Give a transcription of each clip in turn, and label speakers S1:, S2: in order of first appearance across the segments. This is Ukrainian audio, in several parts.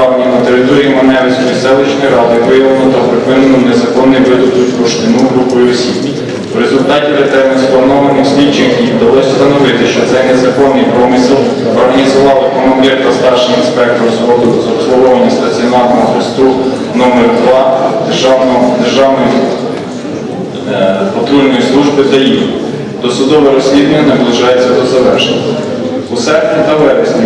S1: травні на території Маневицької селищної ради виявлено та припинено незаконний видобут бурштину групою осіб. В результаті ретельно спланованих слідчих дій вдалося встановити, що цей незаконний промисел організували командир та старший інспектор зводу з обслуговування стаціонарного хресту номер 2 державної е, патрульної служби ДАІ. Досудове розслідування наближається до завершення. Серпні та вересні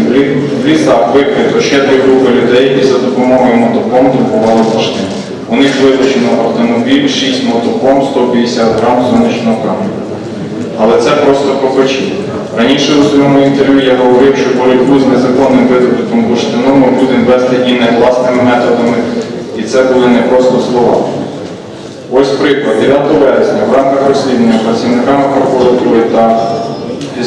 S1: в лісах викрито ще дві групи людей, які за допомогою мотопом друкували бурштин. У них вилучено автомобіль, 6 мотопом, 150 грам сонячного каменю. Але це просто копачі. Раніше у своєму інтерв'ю я говорив, що боротьбу з незаконним видобутком бурштину ми будемо вести і не власними методами, і це були не просто слова. Ось приклад. 9 вересня в рамках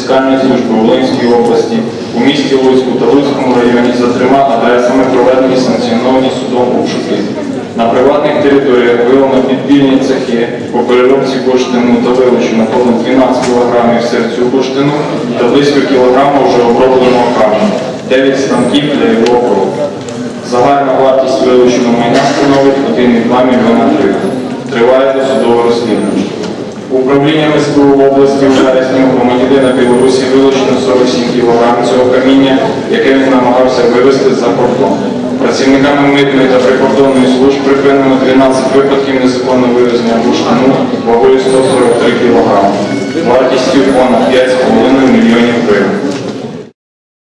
S1: фіскальної служби у Волинській області у місті Луцьку та Луцькому районі за трьома адресами проведені санкціоновані судом обшуки. На приватних територіях виявлено підпільні цехи по переробці бурштину та вилучено понад 12 кг серцю бурштину та близько кілограма вже обробленого каменю, 9 станків для його обробки. Загальна вартість вилученого майна становить 1,2 мільйона гривень. Триває досудове розслідування. Управлінням СБУ області у вересні громадянина Білорусі вилучено 47 кг цього каміння, яке він намагався вивезти за кордон. Працівниками митної та прикордонної служб припинено 12 випадків незаконного вивезення бурштану вагою 143 кг, вартістю понад 5,5 мільйонів гривень.